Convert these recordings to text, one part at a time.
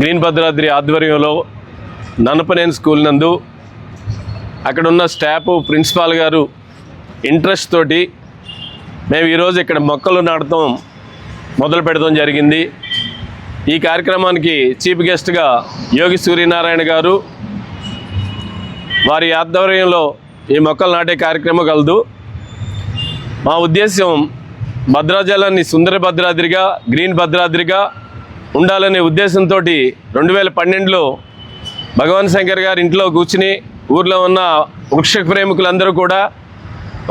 Green Bhadradri ఆధ్వర్యంలో Nannapaneni school నందు అక్కడ ఉన్న స్టాఫ్ ప్రిన్సిపాల్ గారు ఇంట్రెస్ట్ తోటి మేము ఈరోజు ఇక్కడ మొక్కలు నాటడం మొదలు పెడతాం జరిగింది. ఈ కార్యక్రమానికి చీఫ్ గెస్ట్గా యోగి సూర్యనారాయణ గారు వారి ఆధ్వర్యంలో ఈ మొక్కలు నాటే కార్యక్రమం కలదు. మా ఉద్దేశం భద్రాజలాన్ని సుందర భద్రాద్రిగా గ్రీన్ భద్రాద్రిగా ఉండాలనే ఉద్దేశంతో రెండు వేల పన్నెండులో భగవాన్ శంకర్ గారి ఇంట్లో కూర్చుని ఊర్లో ఉన్న వృక్ష ప్రేమికులందరూ కూడా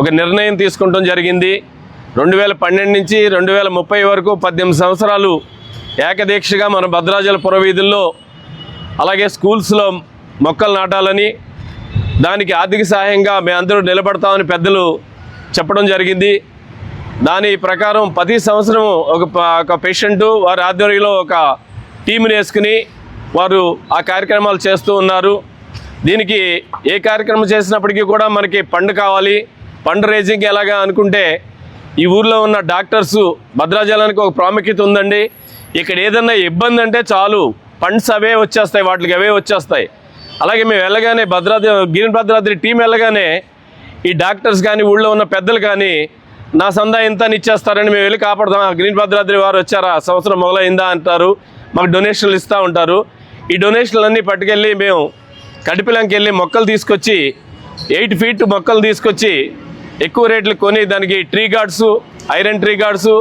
ఒక నిర్ణయం తీసుకుంటాం జరిగింది. రెండు వేల పన్నెండు నుంచి రెండు వేల ముప్పై వరకు పద్దెనిమిది సంవత్సరాలు ఏకదీక్షగా మన భద్రాచల పురవీధుల్లో అలాగే స్కూల్స్లో మొక్కలు నాటాలని దానికి ఆర్థిక సహాయంగా మేమందరూ నిలబడతామని పెద్దలు చెప్పడం జరిగింది. దాని ప్రకారం ప్రతి సంవత్సరం ఒక ఒక పేషెంట్ వారి ఆధ్వర్యంలో ఒక టీంని వేసుకుని వారు ఆ కార్యక్రమాలు చేస్తూ ఉన్నారు. దీనికి ఏ కార్యక్రమం చేసినప్పటికీ కూడా మనకి ఫండ్ కావాలి. ఫండ్ రేజింగ్ ఎలాగా అనుకుంటే ఈ ఊర్లో ఉన్న డాక్టర్స్ భద్రాజలానికి ఒక ప్రాముఖ్యత ఉందండి. ఇక్కడ ఏదన్నా ఇబ్బంది అంటే చాలు. ఫండ్స్ అవే వచ్చేస్తాయి వాటికి అవే వచ్చేస్తాయి. అలాగే మేము వెళ్ళగానే భద్రాద్రి గిరిని భద్రాద్రి టీం వెళ్ళగానే ఈ డాక్టర్స్ కానీ ఊళ్ళో ఉన్న పెద్దలు కానీ నా సందా ఇంత నిచ్చేస్తారని ఇచ్చేస్తారని మేము వెళ్ళి కాపాడుతాం. గ్రీన్ భద్రాద్రి వారు వచ్చారా? సంవత్సరం మొదలైందా అంటారు. మాకు డొనేషన్లు ఇస్తూ ఉంటారు. ఈ డొనేషన్లు అన్నీ పట్టుకెళ్ళి మేము కడిపిలంకి వెళ్ళి మొక్కలు తీసుకొచ్చి ఎయిట్ ఫీట్ మొక్కలు తీసుకొచ్చి ఎక్కువ రేట్లు కొని దానికి tree guards iron tree guards